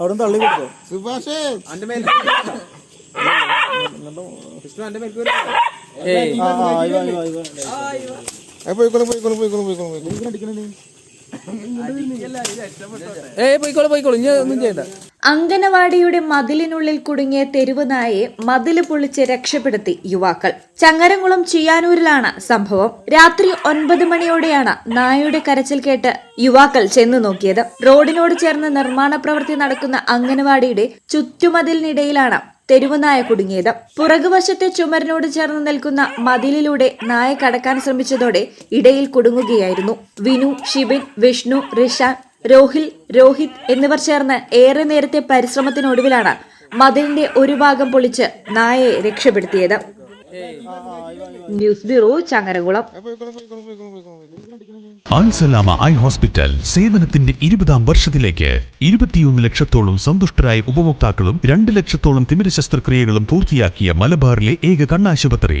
അവിടെ തള്ളി കൊടുത്തോ? സുഭാഷേ. അന്റെ മേൽ വിഷ്ണു അന്റെ മേൽ പോയിക്കോളും പോയിക്കോളും പോയിക്കോളും ഏയ് പോയിക്കോളൂ പോയിക്കോളൂ. ഇനി ഒന്നും ചെയ്യണ്ട. അങ്കനവാടിയുടെ മതിലിനുള്ളിൽ കുടുങ്ങിയ തെരുവ് നായയെ മതിൽ പൊളിച്ച് രക്ഷപ്പെടുത്തി യുവാക്കൾ. ചങ്ങരംകുളം ചിയാനൂരിലാണ് സംഭവം. രാത്രി ഒൻപത് മണിയോടെയാണ് നായയുടെ കരച്ചിൽ കേട്ട് യുവാക്കൾ ചെന്നു നോക്കിയത്. റോഡിനോട് ചേർന്ന് നിർമ്മാണ പ്രവൃത്തി നടക്കുന്ന അങ്കനവാടിയുടെ ചുറ്റുമതിലിനിടയിലാണ് തെരുവ് നായ കുടുങ്ങിയത്. പുറകുവശത്തെ ചുമരിനോട് ചേർന്ന് നിൽക്കുന്ന മതിലിലൂടെ നായ കടക്കാൻ ശ്രമിച്ചതോടെ ഇടയിൽ കുടുങ്ങുകയായിരുന്നു. വിനു ഷിബിൻ വിഷ്ണു റിഷാൻ രോഹിൽ രോഹിത് എന്നിവർ ചേർന്ന് ഏറെ നേരത്തെ പരിശ്രമത്തിനൊടുവിലാണ് മതിലിന്റെ ഒരു ഭാഗം പൊളിച്ച് നായയെ രക്ഷപ്പെടുത്തിയത്. News bureau Changaramkulam. Alsalama eye hospital സേവനത്തിന്റെ ഇരുപതാം വർഷത്തിലേക്ക് ഇരുപത്തിയൊന്ന് ലക്ഷത്തോളം സന്തുഷ്ടരായ ഉപഭോക്താക്കളും രണ്ട് ലക്ഷത്തോളം തിമിര ശസ്ത്രക്രിയകളും പൂർത്തിയാക്കിയ മലബാറിലെ ഏക കണ്ണാശുപത്രി.